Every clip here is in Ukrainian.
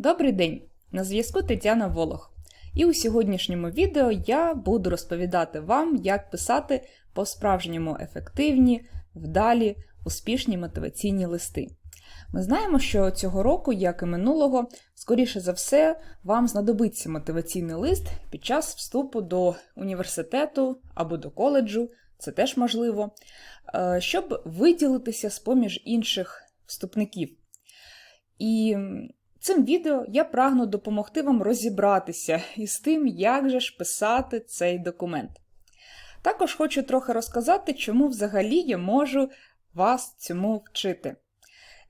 Добрий день! На зв'язку Тетяна Волох. І у сьогоднішньому відео я буду розповідати вам, як писати по-справжньому ефективні, вдалі, успішні мотиваційні листи. Ми знаємо, що цього року, як і минулого, скоріше за все, вам знадобиться мотиваційний лист під час вступу до університету або до коледжу, це теж можливо, е, щоб виділитися з поміж інших вступників. І цим відео я прагну допомогти вам розібратися із тим, як же ж писати цей документ. Також хочу трохи розказати, чому взагалі я можу вас цьому вчити.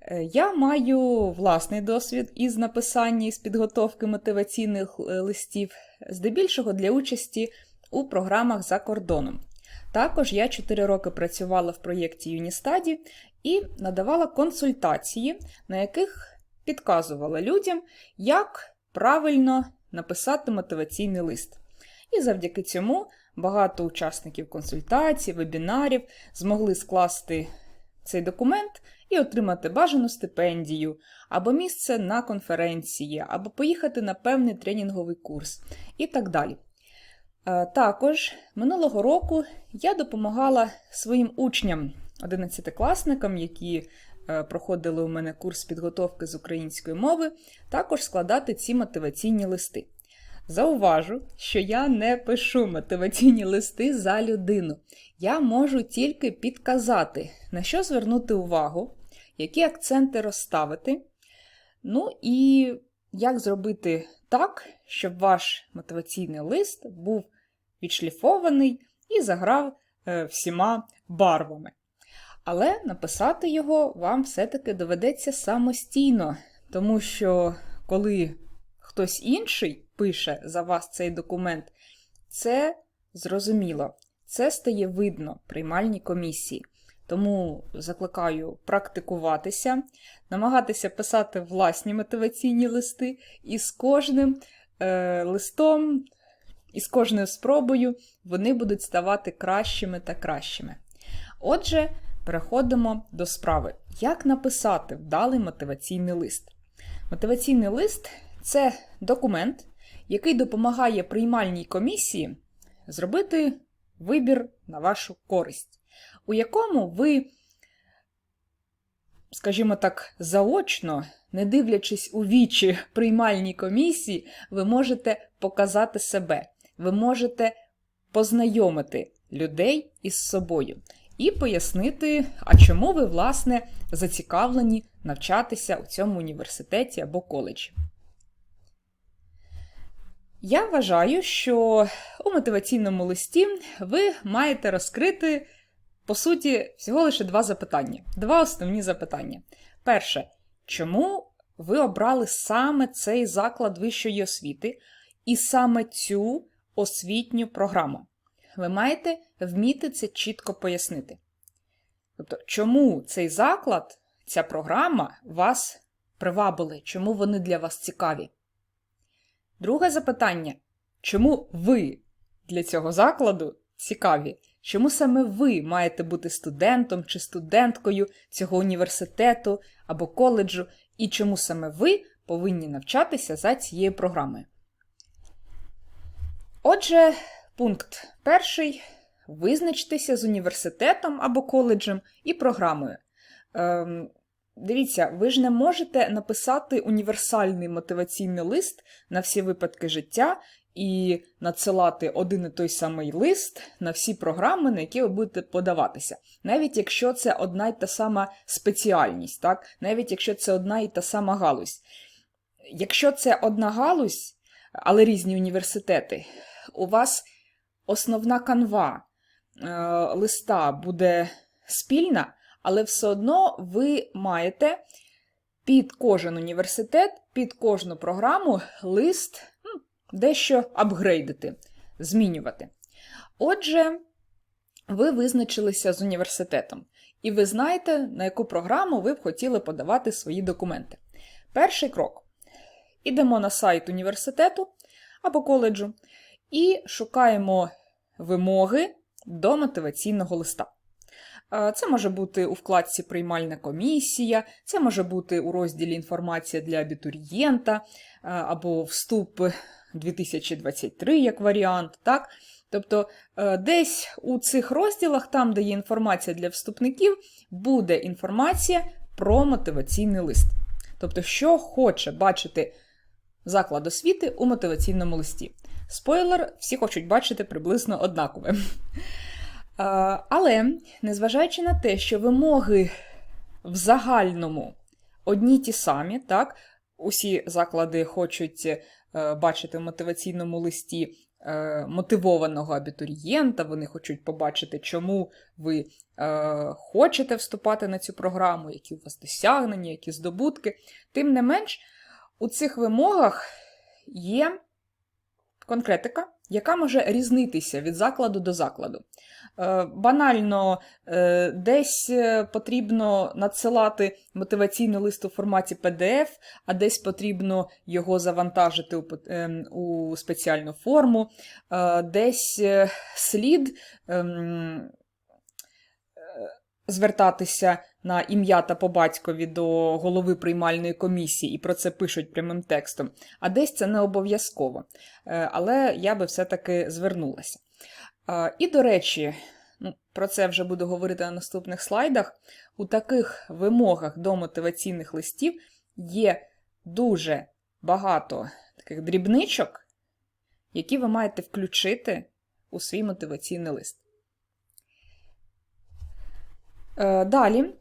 Е, Я маю власний досвід із написання і з підготовки мотиваційних е, листів, здебільшого для участі у програмах за кордоном. Також я 4 роки працювала в проєкті Юністаді і надавала консультації, на яких підказувала людям, як правильно написати мотиваційний лист. І завдяки цьому багато учасників консультацій, вебінарів змогли скласти цей документ і отримати бажану стипендію, або місце на конференції, або поїхати на певний тренінговий курс і так далі. Е, Також минулого року я допомагала своїм учням, 11-класникам, які проходили у мене курс підготовки з української мови, також складати ці мотиваційні листи. Зауважу, що я не пишу мотиваційні листи за людину. Я можу тільки підказати, на що звернути увагу, які акценти розставити. Ну і як зробити так, щоб ваш мотиваційний лист був відшліфований і заграв е, всіма барвами. Але написати його вам все-таки доведеться самостійно, тому що коли хтось інший пише за вас цей документ, це зрозуміло, це стає видно приймальній комісії. Тому закликаю практикуватися, намагатися писати власні мотиваційні листи, і з кожним е, листом, і з кожною спробою вони будуть ставати кращими та кращими. Отже, переходимо до справи. Як написати вдалий мотиваційний лист? Мотиваційний лист це документ, який допомагає приймальній комісії зробити вибір на вашу користь, у якому ви, скажімо так, заочно, не дивлячись у вічі приймальній комісії, ви можете показати себе, ви можете познайомити людей із собою і пояснити, а чому ви, власне, зацікавлені навчатися у цьому університеті або коледжі. Я вважаю, що у мотиваційному листі ви маєте розкрити, по суті, всього лише два запитання. Два основні запитання. Перше, чому ви обрали саме цей заклад вищої освіти і саме цю освітню програму? Ви маєте вміти це чітко пояснити. Тобто, чому цей заклад, ця програма вас привабили, чому вони для вас цікаві? Друге запитання: чому ви для цього закладу цікаві? Чому саме ви маєте бути студентом чи студенткою цього університету або коледжу, і чому саме ви повинні навчатися за цією програмою? Отже, пункт перший. Визначтеся з університетом або коледжем і програмою. Ем, Дивіться, ви ж не можете написати універсальний мотиваційний лист на всі випадки життя і надсилати один і той самий лист на всі програми, на які ви будете подаватися. Навіть якщо це одна й та сама спеціальність, так? навіть якщо це одна і та сама галузь. Якщо це одна галузь, але різні університети, у вас основна канва е, листа буде спільна але все одно ви маєте під кожен університет, під кожну програму лист ну, дещо апгрейдити, змінювати. Отже, ви визначилися з університетом, і ви знаєте, на яку програму ви б хотіли подавати свої документи. Перший крок. Ідемо на сайт університету або коледжу і шукаємо вимоги до мотиваційного листа. Е, Це може бути у вкладці Приймальна комісія, це може бути у розділі Інформація для абітурієнта е, або Вступ 2023 як варіант. так? Тобто е, десь у цих розділах, там, де є інформація для вступників, буде інформація про мотиваційний лист. Тобто, що хоче бачити заклад освіти у мотиваційному листі. Спойлер, всі хочуть бачити приблизно однакове. Але, незважаючи на те, що вимоги в загальному одні ті самі, так, усі заклади хочуть е, бачити в мотиваційному листі е, мотивованого абітурієнта, вони хочуть побачити, чому ви е, хочете вступати на цю програму, які у вас досягнення, які здобутки. Тим не менш, у цих вимогах є конкретика, яка може різнитися від закладу до закладу. Е, Банально, е, десь е, потрібно надсилати мотиваційний лист у форматі PDF, а десь потрібно його завантажити у, ем, спеціальну форму, десь слід ем, звертатися на ім'я та по батькові до голови приймальної комісії, і про це пишуть прямим текстом, а десь це не обов'язково. Е, Але я би все-таки звернулася. І, до речі, ну, про це вже буду говорити на наступних слайдах. У таких вимогах до мотиваційних листів є дуже багато таких дрібничок, які ви маєте включити у свій мотиваційний лист. Е, Далі, е,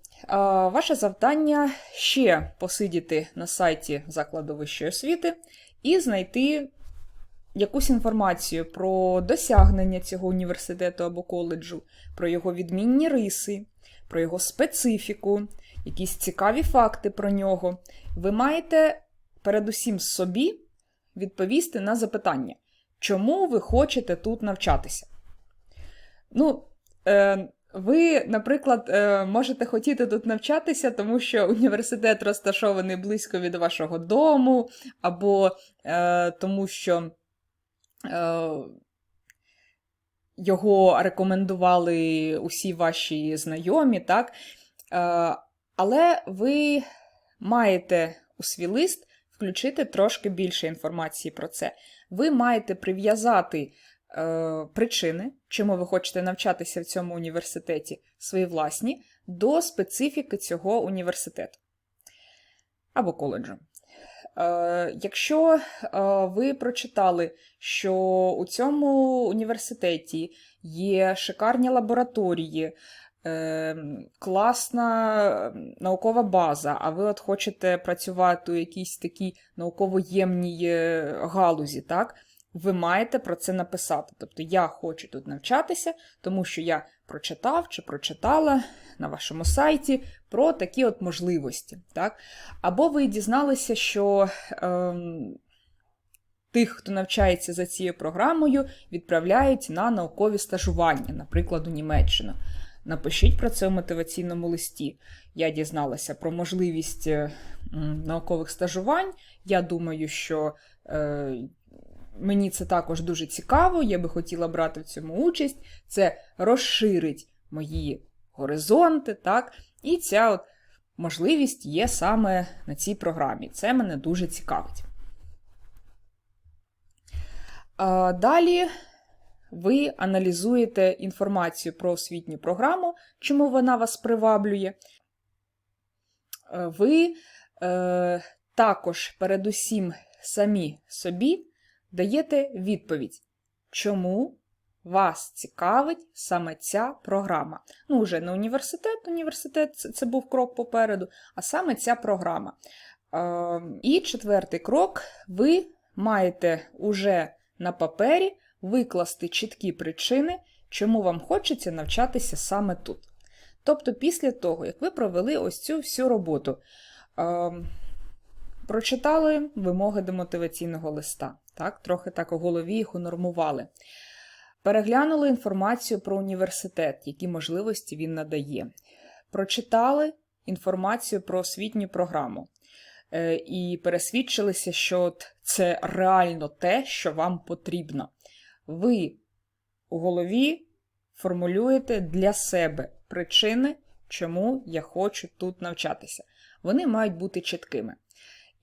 ваше завдання ще посидіти на сайті закладу вищої освіти і знайти якусь інформацію про досягнення цього університету або коледжу, про його відмінні риси, про його специфіку, якісь цікаві факти про нього. Ви маєте передусім собі відповісти на запитання, чому ви хочете тут навчатися. Ну, е, ви, наприклад, е, можете хотіти тут навчатися, тому що університет розташований близько від вашого дому, або е, тому що е, його рекомендували усі ваші знайомі, так? Але ви маєте у свій лист включити трошки більше інформації про це. Ви маєте прив'язати причини, чому ви хочете навчатися в цьому університеті, свої власні, до специфіки цього університету або коледжу. Е, якщо е, ви прочитали, що у цьому університеті є шикарні лабораторії, е, класна наукова база, а ви от хочете працювати у якійсь такій науково-ємній е, галузі, так? Ви маєте про це написати. Тобто я хочу тут навчатися, тому що я прочитав чи прочитала на вашому сайті про такі от можливості. Так? Або ви дізналися, що ем, тих, хто навчається за цією програмою, відправляють на наукові стажування, наприклад, у Німеччину. Напишіть про це в мотиваційному листі. Я дізналася про можливість е, наукових стажувань. Я думаю, що е, мені це також дуже цікаво, я би хотіла брати в цьому участь. Це розширить мої горизонти, так? І ця от можливість є саме на цій програмі. Це мене дуже цікавить. А, Далі ви аналізуєте інформацію про освітню програму, чому вона вас приваблює. Ви е, також передусім самі собі даєте відповідь, чому вас цікавить саме ця програма. Ну, вже не університет, університет це, був крок попереду, а саме ця програма. Е, і четвертий крок: ви маєте уже на папері викласти чіткі причини, чому вам хочеться навчатися саме тут. Тобто, після того, як ви провели ось цю всю роботу, е, прочитали вимоги до мотиваційного листа, так, трохи так у голові їх унормували. Переглянули інформацію про університет, які можливості він надає. Прочитали інформацію про освітню програму. Е, І пересвідчилися, що це реально те, що вам потрібно. Ви у голові формулюєте для себе причини, чому я хочу тут навчатися. Вони мають бути чіткими.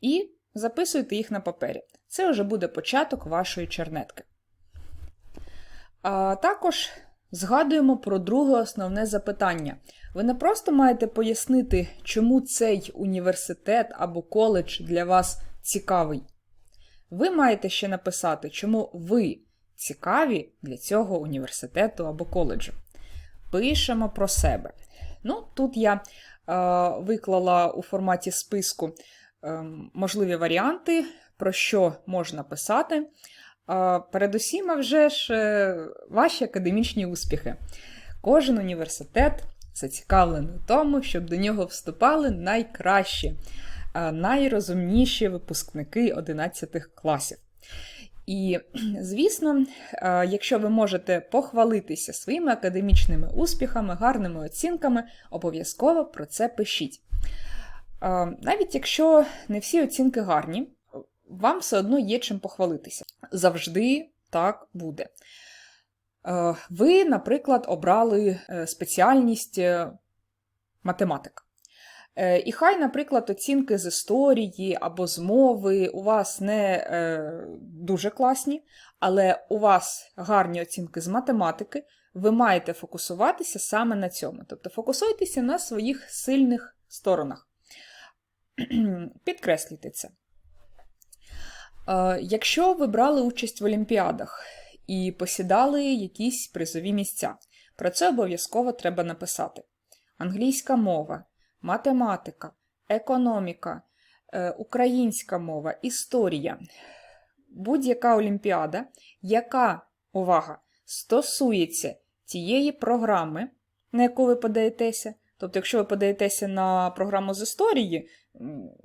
І записуйте їх на папері. Це вже буде початок вашої чернетки. А також згадуємо про друге основне запитання. Ви не просто маєте пояснити, чому цей університет або коледж для вас цікавий. Ви маєте ще написати, чому ви цікаві для цього університету або коледжу. Пишемо про себе. Ну, Тут я е, виклала у форматі списку е, можливі варіанти, про що можна писати. Передусім, а вже ж е, ваші академічні успіхи. Кожен університет зацікавлений в тому, щоб до нього вступали найкращі, найрозумніші випускники 11 класів. І, звісно, якщо ви можете похвалитися своїми академічними успіхами, гарними оцінками, обов'язково про це пишіть. Навіть якщо не всі оцінки гарні, вам все одно є чим похвалитися. Завжди так буде. Е, ви, наприклад, обрали спеціальність математика. Е, і хай, наприклад, оцінки з історії або з мови у вас не е, дуже класні, але у вас гарні оцінки з математики, ви маєте фокусуватися саме на цьому. Тобто фокусуйтеся на своїх сильних сторонах. Підкреслюйте це. Е, якщо ви брали участь в Олімпіадах і посідали якісь призові місця, про це обов'язково треба написати. Англійська мова математика, економіка, е, українська мова, історія. Будь-яка олімпіада, яка увага, стосується тієї програми, на яку ви подаєтеся. Тобто, якщо ви подаєтеся на програму з історії,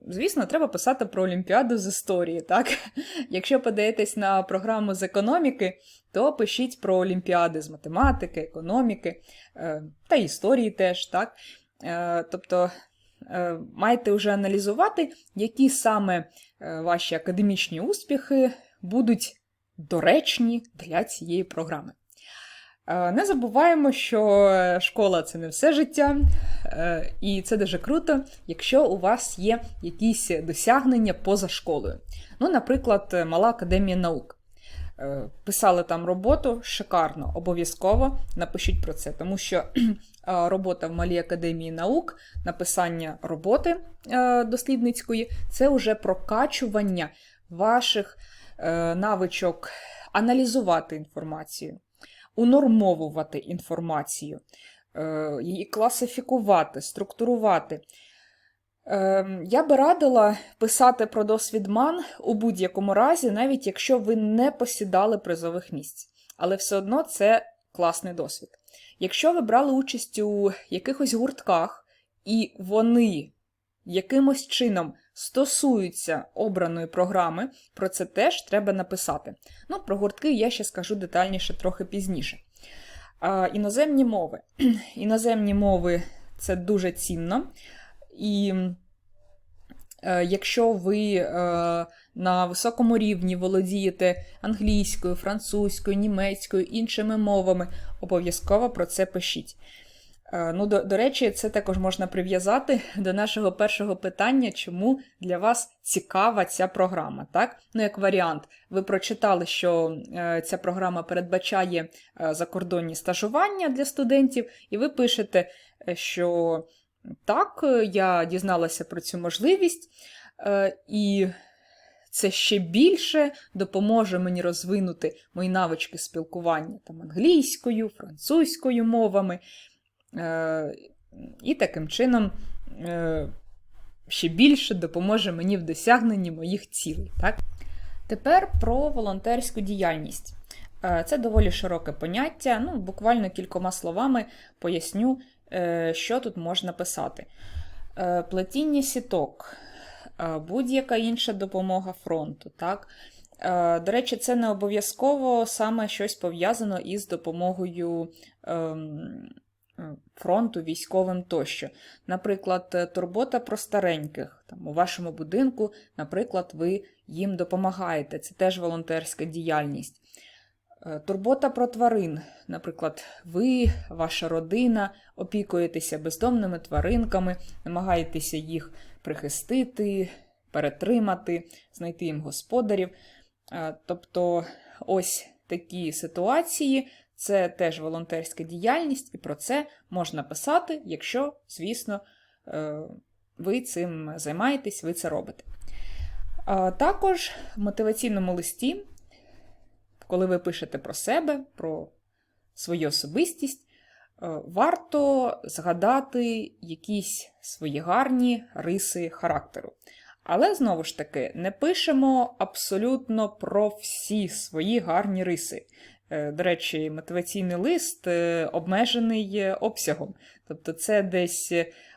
звісно, треба писати про Олімпіаду з історії. так? Якщо подаєтесь на програму з економіки, то пишіть про Олімпіади з математики, економіки е, та історії теж. так? Е, тобто е, маєте вже аналізувати, які саме ваші академічні успіхи будуть доречні для цієї програми. Не забуваємо, що школа це не все життя, і це дуже круто, якщо у вас є якісь досягнення поза школою. Ну, Наприклад, Мала академія наук. Е, писали там роботу шикарно, обов'язково напишіть про це, тому що робота в Малій академії наук, написання роботи е, дослідницької це вже прокачування ваших е, навичок аналізувати інформацію, унормовувати інформацію, її класифікувати, структурувати. Ем, я би радила писати про досвід МАН у будь-якому разі, навіть якщо ви не посідали призових місць. Але все одно це класний досвід. Якщо ви брали участь у якихось гуртках, і вони якимось чином стосуються обраної програми, про це теж треба написати. Ну, про гуртки я ще скажу детальніше трохи пізніше. А, Іноземні мови. Іноземні мови це дуже цінно. І е, якщо ви е, на високому рівні володієте англійською, французькою, німецькою, іншими мовами, обов'язково про це пишіть. Е, ну, До, до речі, це також можна прив'язати до нашого першого питання, чому для вас цікава ця програма. Так? Ну, Як варіант, ви прочитали, що е, ця програма передбачає е, закордонні стажування для студентів, і ви пишете, що так, я дізналася про цю можливість, і це ще більше допоможе мені розвинути мої навички спілкування там, англійською, французькою мовами. Е, і таким чином ще більше допоможе мені в досягненні моїх цілей. Так? Тепер про волонтерську діяльність. Це доволі широке поняття. Ну, Буквально кількома словами поясню, Е, що тут можна писати? Е, плетіння сіток, е, будь-яка інша допомога фронту. так? До речі, це не обов'язково саме щось пов'язано із допомогою ем, фронту, військовим тощо. Наприклад, турбота про стареньких. Там, У вашому будинку, наприклад, ви їм допомагаєте. Це теж волонтерська діяльність. Е, Турбота про тварин. Наприклад, ви, ваша родина опікуєтеся бездомними тваринками, намагаєтеся їх прихистити, перетримати, знайти їм господарів. Е, Тобто, ось такі ситуації це теж волонтерська діяльність, і про це можна писати, якщо, звісно, е, ви цим займаєтесь, ви це робите. Також в мотиваційному листі, коли ви пишете про себе, про свою особистість, е, варто згадати якісь свої гарні риси характеру. Але знову ж таки, не пишемо абсолютно про всі свої гарні риси. Е, До речі, мотиваційний лист е, обмежений е, обсягом. Тобто це десь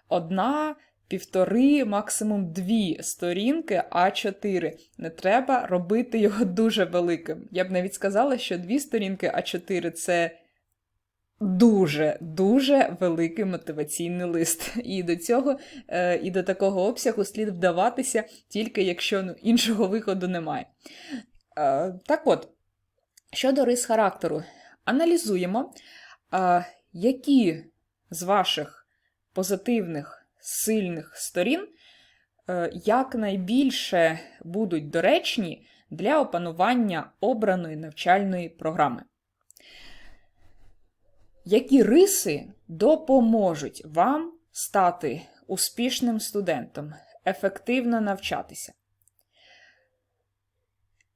одна, півтори, максимум дві сторінки А4. Не треба робити його дуже великим. Я б навіть сказала, що дві сторінки А4 це дуже дуже великий мотиваційний лист. І до цього, і до такого обсягу слід вдаватися, тільки якщо ну, іншого виходу немає. Так от, щодо рис характеру, аналізуємо, які з ваших позитивних, сильних сторін е, якнайбільше будуть доречні для опанування обраної навчальної програми. Які риси допоможуть вам стати успішним студентом, ефективно навчатися?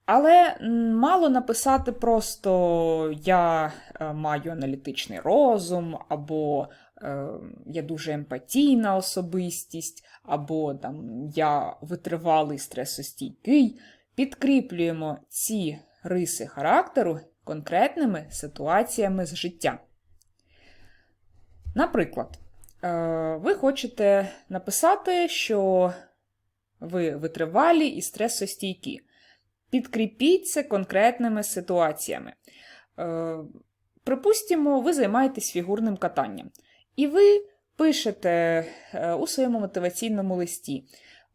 Але мало написати просто я е, маю аналітичний розум, або е, я дуже емпатійна особистість, або там я витривалий стресостійкий. Підкріплюємо ці риси характеру конкретними ситуаціями з життя. Наприклад, е, ви хочете написати, що ви витривалі і стресостійкі. Підкріпіть це конкретними ситуаціями. Е, Припустимо, ви займаєтесь фігурним катанням. І ви пишете е, у своєму мотиваційному листі.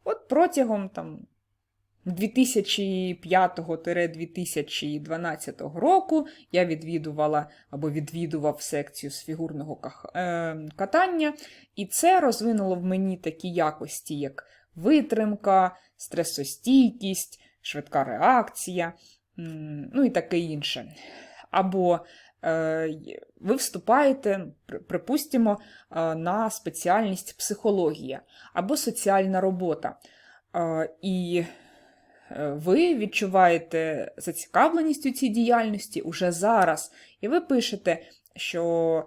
От протягом там, 2005-2012 року я відвідувала або відвідував секцію з фігурного е, катання, і це розвинуло в мені такі якості, як витримка, стресостійкість, швидка реакція, ну і таке інше. Або е, ви вступаєте, припустимо, е, на спеціальність психологія або соціальна робота. Е, І ви відчуваєте зацікавленість у цій діяльності уже зараз. І ви пишете, що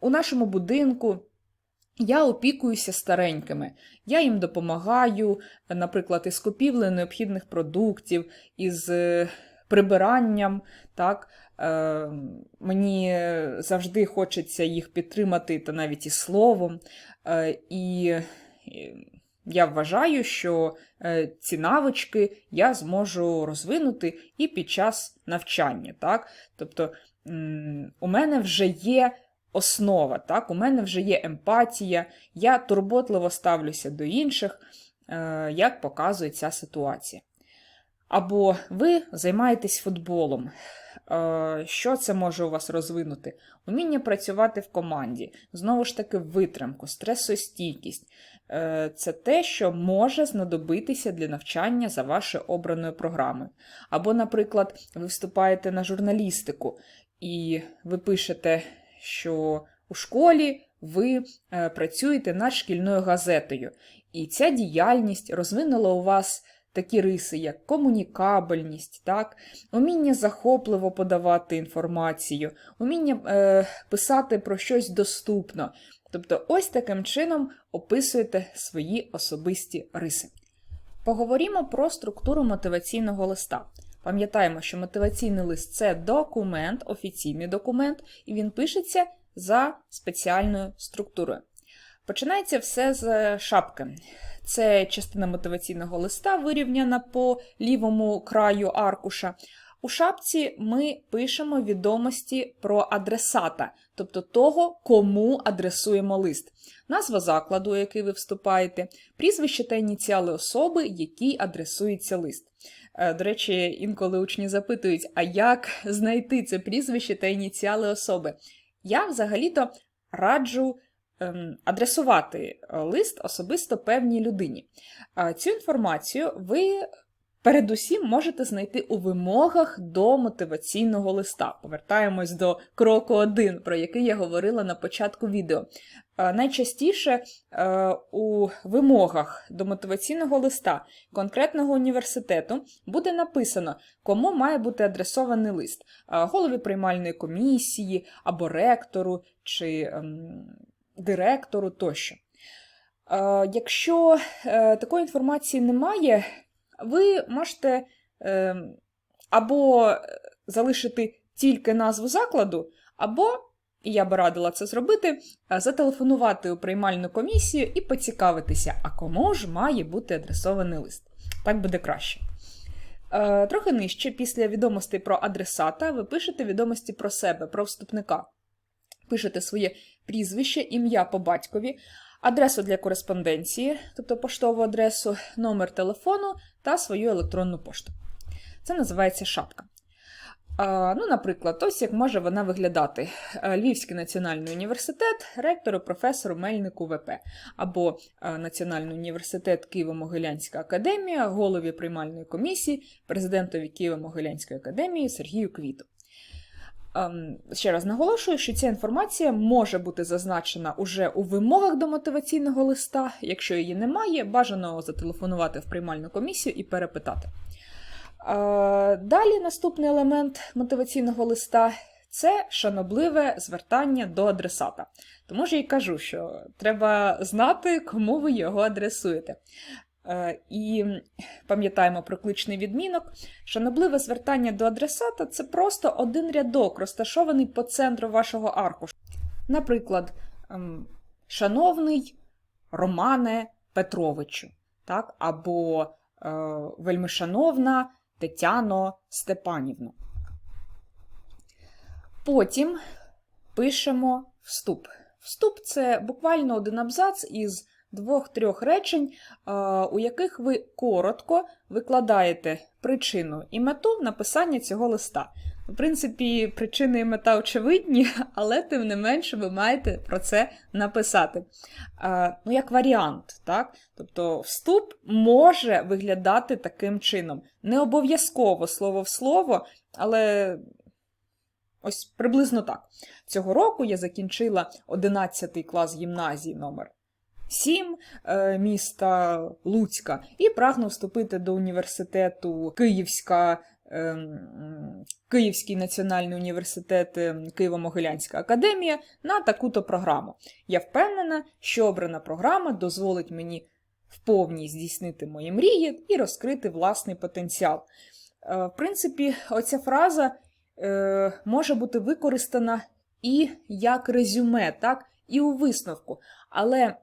у нашому будинку я опікуюся старенькими, я їм допомагаю, наприклад, із купівлею необхідних продуктів, із е, прибиранням. Так? Е, Мені завжди хочеться їх підтримати, та навіть і словом. Е, І я вважаю, що е, ці навички я зможу розвинути і під час навчання. Так? Тобто у мене вже є основа, так? у мене вже є емпатія, я турботливо ставлюся до інших, е, як показує ця ситуація. Або ви займаєтесь футболом. Е, Що це може у вас розвинути? Уміння працювати в команді, знову ж таки, витримку, стресостійкість. Е, Це те, що може знадобитися для навчання за вашою обраною програмою. Або, наприклад, ви вступаєте на журналістику, і ви пишете, що у школі ви е, працюєте над шкільною газетою. І ця діяльність розвинула у вас такі риси, як комунікабельність, так? уміння захопливо подавати інформацію, уміння е, писати про щось доступно. Тобто, ось таким чином описуєте свої особисті риси. Поговоримо про структуру мотиваційного листа. Пам'ятаємо, що мотиваційний лист це документ, офіційний документ, і він пишеться за спеціальною структурою. Починається все з шапки. Це частина мотиваційного листа, вирівняна по лівому краю аркуша. У шапці ми пишемо відомості про адресата, тобто того, кому адресуємо лист, назва закладу, у який ви вступаєте, прізвище та ініціали особи, якій адресується лист. Е, До речі, інколи учні запитують, а як знайти це прізвище та ініціали особи? Я взагалі-то раджу ем, адресувати е, лист особисто певній людині. Цю інформацію ви передусім можете знайти у вимогах до мотиваційного листа. Повертаємось до кроку 1, про який я говорила на початку відео. Е, Найчастіше е, у вимогах до мотиваційного листа конкретного університету буде написано, кому має бути адресований лист: Е, голові приймальної комісії або ректору чи ем, директору тощо. Якщо такої інформації немає, ви можете е, або залишити тільки назву закладу, або, і я би радила це зробити, е, зателефонувати у приймальну комісію і поцікавитися, а кому ж має бути адресований лист. Так буде краще. Е, Трохи нижче, після відомостей про адресата, ви пишете відомості про себе, про вступника. Пишете своє прізвище, ім'я по батькові, адресу для кореспонденції, тобто поштову адресу, номер телефону та свою електронну пошту. Це називається шапка. Ну, Наприклад, ось як може вона виглядати: Львівський національний університет, ректору, професору Мельнику ВП, або Національний університет Києво-Могилянська академія, голові приймальної комісії, президентові Києво-Могилянської академії Сергію Квіту. Ем, Ще раз наголошую, що ця інформація може бути зазначена уже у вимогах до мотиваційного листа. Якщо її немає, бажано зателефонувати в приймальну комісію і перепитати. Е, Далі наступний елемент мотиваційного листа це шанобливе звертання до адресата. Тому ж я й кажу, що треба знати, кому ви його адресуєте. Е, І пам'ятаємо про кличний відмінок. Шанобливе звертання до адресата це просто один рядок, розташований по центру вашого аркушу. Наприклад, ем, шановний Романе Петровичу, так? або е, вельмишановна Тетяно Степанівно. Потім пишемо вступ. Вступ це буквально один абзац із двох-трьох речень, у яких ви коротко викладаєте причину і мету написання цього листа. В принципі, причини і мета очевидні, але тим не менше ви маєте про це написати. Ну, як варіант, так? Тобто вступ може виглядати таким чином. Не обов'язково слово в слово, але ось приблизно так. Цього року я закінчила 11 клас гімназії номер 7 е, міста Луцька і прагну вступити до університету Київська. ем, Київський національний університет ем, Києво-Могилянська академія на таку-то програму. Я впевнена, що обрана програма дозволить мені вповні здійснити мої мрії і розкрити власний потенціал. Е, В принципі, оця фраза е, може бути використана і як резюме, так, і у висновку. Але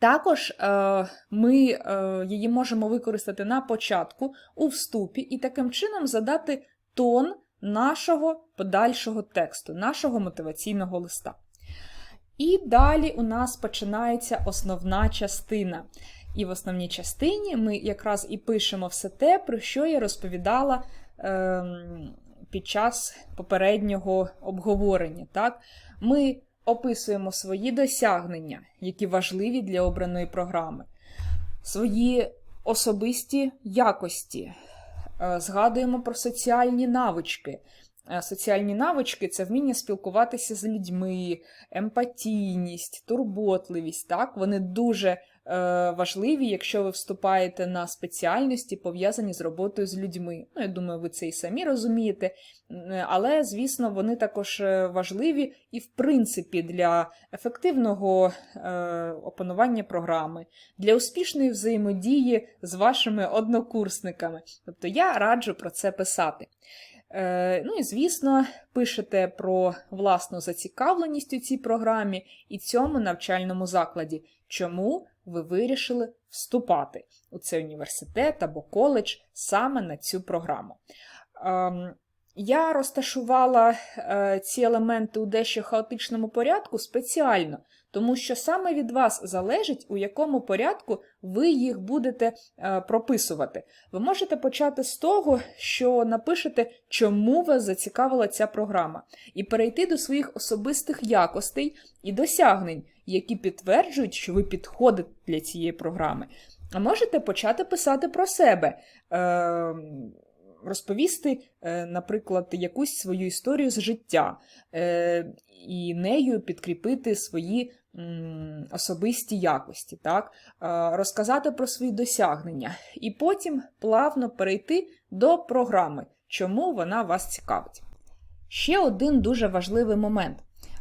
також е, ми е, її можемо використати на початку у вступі і таким чином задати тон нашого подальшого тексту, нашого мотиваційного листа. І далі у нас починається основна частина. І в основній частині ми якраз і пишемо все те, про що я розповідала ем, під час попереднього обговорення. Так? Ми описуємо свої досягнення, які важливі для обраної програми, свої особисті якості, Е, згадуємо про соціальні навички. Е, Соціальні навички це вміння спілкуватися з людьми, емпатійність, турботливість. Так? Вони дуже важливі, якщо ви вступаєте на спеціальності, пов'язані з роботою з людьми. Ну, я думаю, ви це і самі розумієте. Але, звісно, вони також е, важливі і, в принципі, для ефективного е, опанування програми, для успішної взаємодії з вашими однокурсниками. Тобто я раджу про це писати. Е, Ну і, звісно, пишете про власну зацікавленість у цій програмі і цьому навчальному закладі, чому ви вирішили вступати у цей університет або коледж саме на цю програму. Я розташувала е, ці елементи у дещо хаотичному порядку спеціально, тому що саме від вас залежить, у якому порядку ви їх будете е, прописувати. Ви можете почати з того, що напишете, чому вас зацікавила ця програма, і перейти до своїх особистих якостей і досягнень, які підтверджують, що ви підходите для цієї програми. А можете почати писати про себе. Е, Розповісти, е, наприклад, якусь свою історію з життя, е, і нею підкріпити свої особисті якості, так? Е, розказати про свої досягнення, і потім плавно перейти до програми, чому вона вас цікавить. Ще один дуже важливий момент.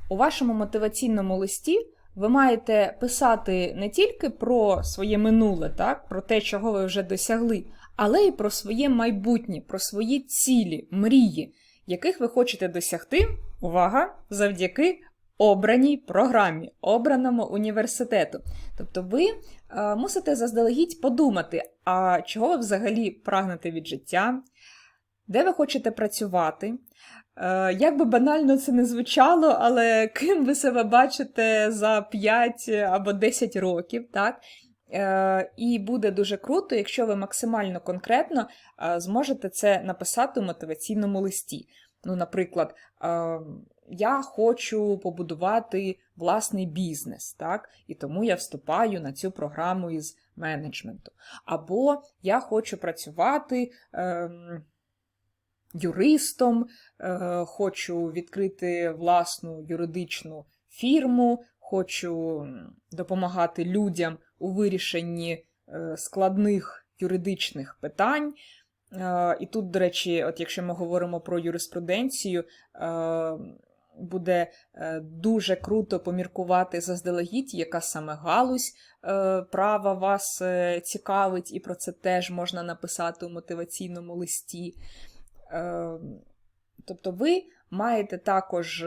У вашому мотиваційному листі ви маєте писати не тільки про своє минуле, так, про те, чого ви вже досягли, але й про своє майбутнє, про свої цілі, мрії, яких ви хочете досягти, увага, завдяки обраній програмі, обраному університету. Тобто ви е, мусите заздалегідь подумати, а чого ви взагалі прагнете від життя, де ви хочете працювати. Е, Як би банально це не звучало, але ким ви себе бачите за 5 або 10 років, так? Е, І буде дуже круто, якщо ви максимально конкретно е, зможете це написати у мотиваційному листі. Ну, наприклад, е, я хочу побудувати власний бізнес, так? і тому я вступаю на цю програму із менеджменту. Або я хочу працювати. ем, юристом, хочу відкрити власну юридичну фірму, хочу допомагати людям у вирішенні е, складних юридичних питань. Е, І тут, до речі, от якщо ми говоримо про юриспруденцію, е, буде дуже круто поміркувати заздалегідь, яка саме галузь права вас цікавить, і про це теж можна написати у мотиваційному листі. Тобто ви маєте також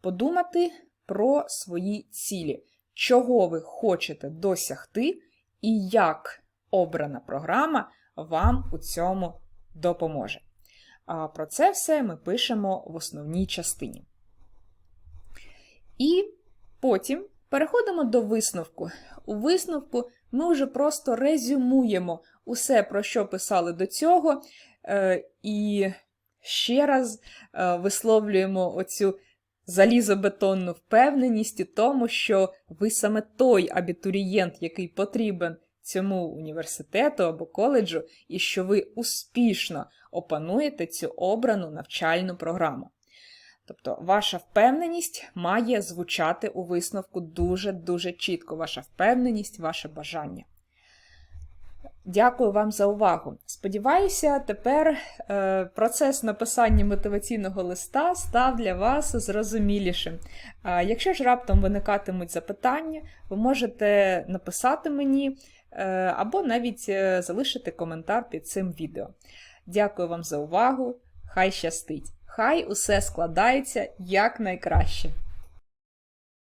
подумати про свої цілі, чого ви хочете досягти, і як обрана програма вам у цьому допоможе. А Про це все ми пишемо в основній частині. І потім переходимо до висновку. У висновку ми вже просто резюмуємо усе, про що писали до цього, е, і ще раз е, висловлюємо оцю залізобетонну впевненість у тому, що ви саме той абітурієнт, який потрібен цьому університету або коледжу, і що ви успішно опануєте цю обрану навчальну програму. Тобто ваша впевненість має звучати у висновку дуже-дуже чітко. Ваша впевненість, ваше бажання. Дякую вам за увагу. Сподіваюся, тепер е, процес написання мотиваційного листа став для вас зрозумілішим. Якщо ж раптом виникатимуть запитання, ви можете написати мені е, або навіть е, залишити коментар під цим відео. Дякую вам за увагу! Хай щастить! Хай усе складається якнайкраще!